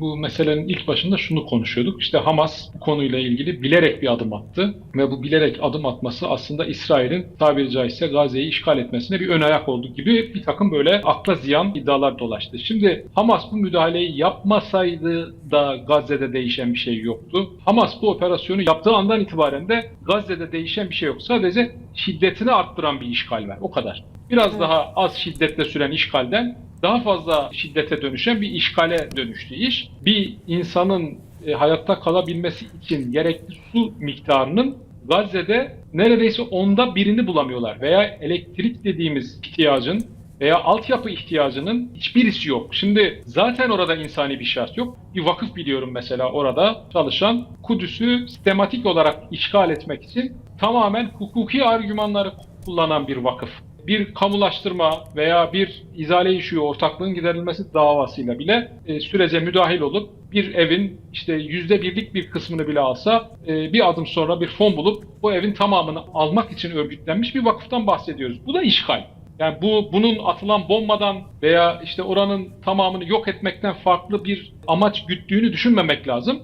bu meselenin ilk başında şunu konuşuyorduk. İşte Hamas bu konuyla ilgili bilerek bir adım attı ve bu bilerek adım atması aslında İsrail'in tabiri caizse Gazze'yi işgal etmesine bir ön ayak oldu gibi bir takım böyle akla ziyan iddialar dolaştı. Şimdi Hamas bu müdahaleyi yapmasaydı da Gazze'de değişen bir şey yoktu. Hamas bu operasyonu yaptığı andan itibaren de Gazze'de değişen bir şey yok. Sadece şiddetini arttıran bir işgal var. O kadar. Biraz Evet. daha az şiddetle süren işgalden daha fazla şiddete dönüşen bir işgale dönüştü iş. Bir insanın e, hayatta kalabilmesi için gerekli su miktarının Gazze'de neredeyse onda birini bulamıyorlar. Veya elektrik dediğimiz ihtiyacın veya altyapı ihtiyacının hiçbirisi yok. Şimdi zaten orada insani bir şart yok. Bir vakıf biliyorum mesela orada çalışan Kudüs'ü sistematik olarak işgal etmek için tamamen hukuki argümanları kullanan bir vakıf bir kamulaştırma veya bir izale işi ortaklığın giderilmesi davasıyla bile e, sürece müdahil olup bir evin işte yüzde birlik bir kısmını bile alsa e, bir adım sonra bir fon bulup bu evin tamamını almak için örgütlenmiş bir vakıftan bahsediyoruz. Bu da işgal. Yani bu bunun atılan bombadan veya işte oranın tamamını yok etmekten farklı bir amaç güttüğünü düşünmemek lazım.